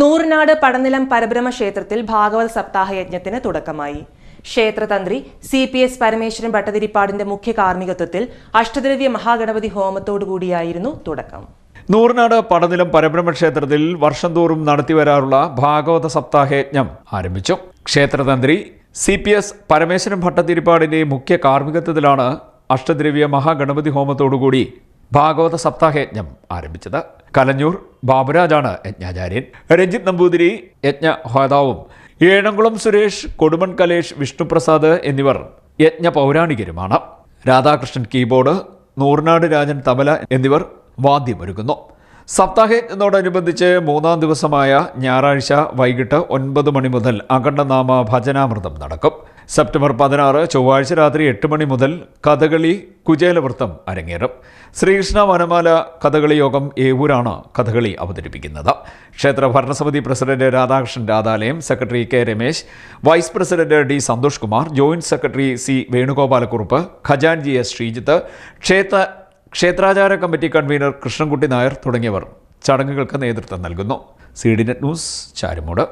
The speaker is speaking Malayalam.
നൂറിനാട് പടനിലം പരബ്രഹ്മ ക്ഷേത്രത്തിൽ ഭാഗവത സപ്താഹ യജ്ഞത്തിന് തുടക്കമായി. ക്ഷേത്രതന്ത്രി സി പി എസ് പരമേശ്വരൻ ഭട്ടതിരിപ്പാടിന്റെ മുഖ്യ കാർമ്മികത്വത്തിൽ അഷ്ടദ്രവ്യ മഹാഗണപതി ഹോമത്തോടുകൂടിയായിരുന്നു തുടക്കം. നൂറിനാട് പടനിലം പരബ്രഹ്മ ക്ഷേത്രത്തിൽ വർഷം തോറും നടത്തിവരാറുള്ള ഭാഗവത സപ്താഹ യജ്ഞം ആരംഭിച്ചു. ക്ഷേത്രതന്ത്രി സി പി എസ് പരമേശ്വരൻ ഭട്ടതിരിപ്പാടിന്റെ മുഖ്യ കാർമ്മികത്വത്തിലാണ് അഷ്ടദ്രവ്യ മഹാഗണപതി ഹോമത്തോടുകൂടി ഭാഗവത സപ്താഹയജ്ഞം ആരംഭിച്ചത് കലഞ്ഞൂർ ബാബുരാജാണ് യജ്ഞാചാര്യൻ. രഞ്ജിത്ത് നമ്പൂതിരി യജ്ഞ ഹോതാവും. ഏഴംകുളം സുരേഷ് കൊടുമൺ കലേഷ് വിഷ്ണുപ്രസാദ് എന്നിവർ യജ്ഞ പൗരാണികരുമാണ്. രാധാകൃഷ്ണൻ കീബോർഡ് നൂറിനാട് രാജൻ തബല എന്നിവർ വാദ്യമൊരുക്കുന്നു. സപ്താഹയജ്ഞത്തോടനുബന്ധിച്ച് മൂന്നാം ദിവസമായ ഞായറാഴ്ച വൈകിട്ട് ഒൻപത് മണി മുതൽ അഖണ്ഡനാമ ഭജനാമൃതം നടക്കും. സെപ്റ്റംബർ പതിനാറ് ചൊവ്വാഴ്ച രാത്രി എട്ട് മണി മുതൽ കഥകളി കുചേലവൃത്തം അരങ്ങേറും. ശ്രീകൃഷ്ണ വനമാല കഥകളി യോഗം ഏവൂരാണ് കഥകളി അവതരിപ്പിക്കുന്നത്. ക്ഷേത്ര ഭരണസമിതി president Radhakrishnan Radhalayam secretary K Ramesh vice president D Santhosh Kumar joint secretary C Venugopalakurup ഖജാൻജി S Sreejith ക്ഷേത്ര ക്ഷേത്രാചാര കമ്മിറ്റി കൺവീനർ കൃഷ്ണൻകുട്ടി നായർ തുടങ്ങിയവർ ചടങ്ങുകൾക്ക് നേതൃത്വം നൽകുന്നു. C D net news Charummood.